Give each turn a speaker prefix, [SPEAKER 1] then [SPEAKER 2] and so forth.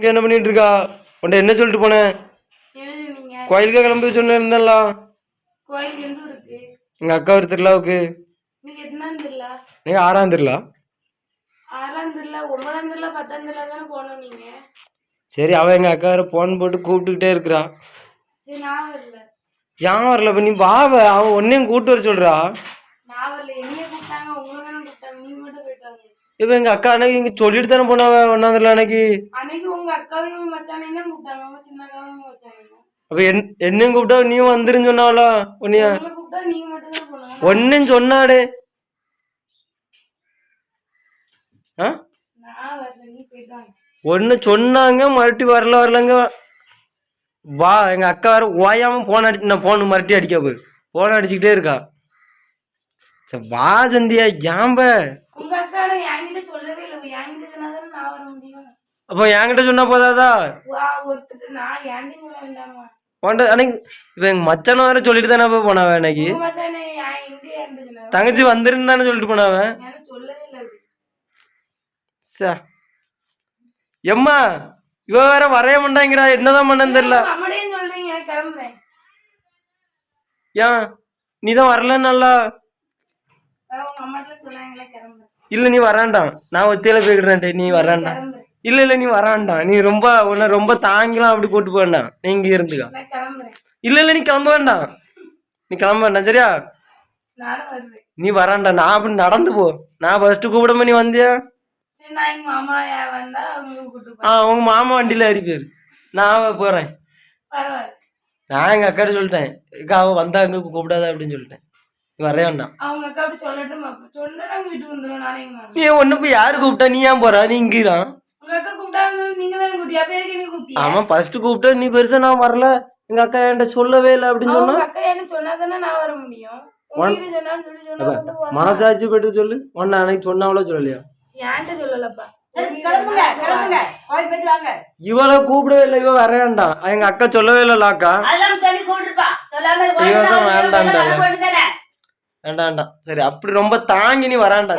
[SPEAKER 1] இங்க என்ன பண்ணிட்டு இருக்கா? உன்ட்ட என்ன சொல்லிட்டு போனேன் கோயிலுக்கே கிளம்பி சொன்ன
[SPEAKER 2] இருக்கு
[SPEAKER 1] எங்க அக்கா ஒரு திருவிழாவுக்கு. நீங்க ஆறாம் திருவிழா. சரி அவ எங்க அக்கா வேற போன் போட்டு கூப்பிட்டுக்கிட்டே இருக்கிறா. ஏன் வரல? நீ வாவ அவன் உன்னையும் கூட்டு வர சொல்றா
[SPEAKER 2] நான் வரல என்னைய கூப்பிட்டாங்க உங்களை தானே கூப்பிட்டாங்க நீங்க மட்டும் போயிட்டாங்க
[SPEAKER 1] இப்ப எங்க அக்கா அன்னைக்கு இங்க சொல்லிட்டு தானே போனாவ ஒன்னாம் திருவிழா அன்னைக்கு?
[SPEAKER 2] அன்னைக்கு உங்க அக்காவையும் மச்சானையும் தான் கூப்பிட்டாங்க? உங்க சின்ன அக்காவையும் வச்சாங்க
[SPEAKER 1] அப்ப என் என்னையும் கூப்பிட்டா நீயும் வந்துருன்னு சொன்னாவளா உன்னைய?
[SPEAKER 2] கூப்பிட்டா நீங்க மட்டும் தான் போனாங்க
[SPEAKER 1] ஒன்னும் சொன்னாடே. ஆ? ஒன்னு சொன்னாங்க மறுபடி வரல வரலங்க. வா எங்க அக்கா வேற ஓயாம போன் அடிச்சு நான் போன் மறுபடி அடிக்க போய். போன் அடிச்சுக்கிட்டே இருக்கா. வா சந்தியா ஏம்ப
[SPEAKER 2] உங்க அக்கா நான் என்கிட்ட சொல்லவே இல்லை என்கிட்ட சொன்னா தானே நான் வர முடியும்
[SPEAKER 1] அப்போ என்கிட்ட சொன்னா போதாதா? இப்ப எங்க மச்சான வேற சொல்லிட்டு தானே போனாவ அன்னைக்கு?
[SPEAKER 2] உங்க மச்சானே என் எங்க என்கிட்ட சொன்னாங்க
[SPEAKER 1] தங்கச்சி வந்துருன்னு தானே சொல்லிட்டு போனாவ?
[SPEAKER 2] எனக்கு சொல்லவே இல்லை அப்படி.
[SPEAKER 1] சே. எம்மா இவ வேற வரைய மாட்டாங்கிறா என்னதான் பண்ணன்னு தெரியல.
[SPEAKER 2] எனக்கு
[SPEAKER 1] ஏன்? நீ தான் வரலன்னு நல்லா?
[SPEAKER 2] எனக்கு
[SPEAKER 1] இல்ல நீ வராண்டாம் நான் ஒத்தியில போய்க்கிறேன்ட்டு நீ வராண்டாம் இல்ல இல்ல நீ வராண்டாம் நீ ரொம்ப உன்னை ரொம்ப தாங்கிலாம் அப்படி கூட்டு போவேண்டாம் நீ இங்க இருந்துக்கா. இல்ல இல்ல நீ கிளம்ப வேண்டாம். நீ கிளம்ப வேண்டாம் சரியா? நீ வராண்டா நான் அப்படி நடந்து போ. நான் ஃபர்ஸ்ட் கூப்பிடாம நீ வந்தியா? ஆ உங்க மாமா வண்டியில ஏறி போயிரு. நான் போறேன். நான் எங்க அக்காட்ட சொல்லிட்டேன். அக்கா அவ வந்தா அங்க கூப்பிடாத அப்படின்னு சொல்லிட்டேன். நீ வரைய வேண்டாம். நீ ஒண்ணு போய் யாரு கூப்பிட்டா? நீ ஏன் போறா? நீ இங்கிறான்
[SPEAKER 2] உங்க அக்கா கூப்பிட்டாங்க நீங்க தானே கூட்டி அப்ப எதுக்கு நீ கூப்பிட்டியா
[SPEAKER 1] ஆமா ஃபர்ஸ்ட் கூப்பிட்டா நீ பெருசா நான் வரல. எங்க அக்கா என்கிட்ட சொல்லவே இல்லை அப்படின்னு சொன்னா. மனசாட்சி பட்டு சொல்லு. உன்னை அன்னைக்கு சொன்னாவளோ சொல்லலையா? இவளை கூப்பிடவே இல்லை இவ வர வேண்டாம். எங்க அக்கா சொல்லவே இல்லைல்ல அக்கா வேண்டாம்டால.
[SPEAKER 3] வேண்டாம்
[SPEAKER 1] வேண்டாம். வேண்டாம் சரி அப்படி ரொம்ப தாங்கி நீ வராண்டா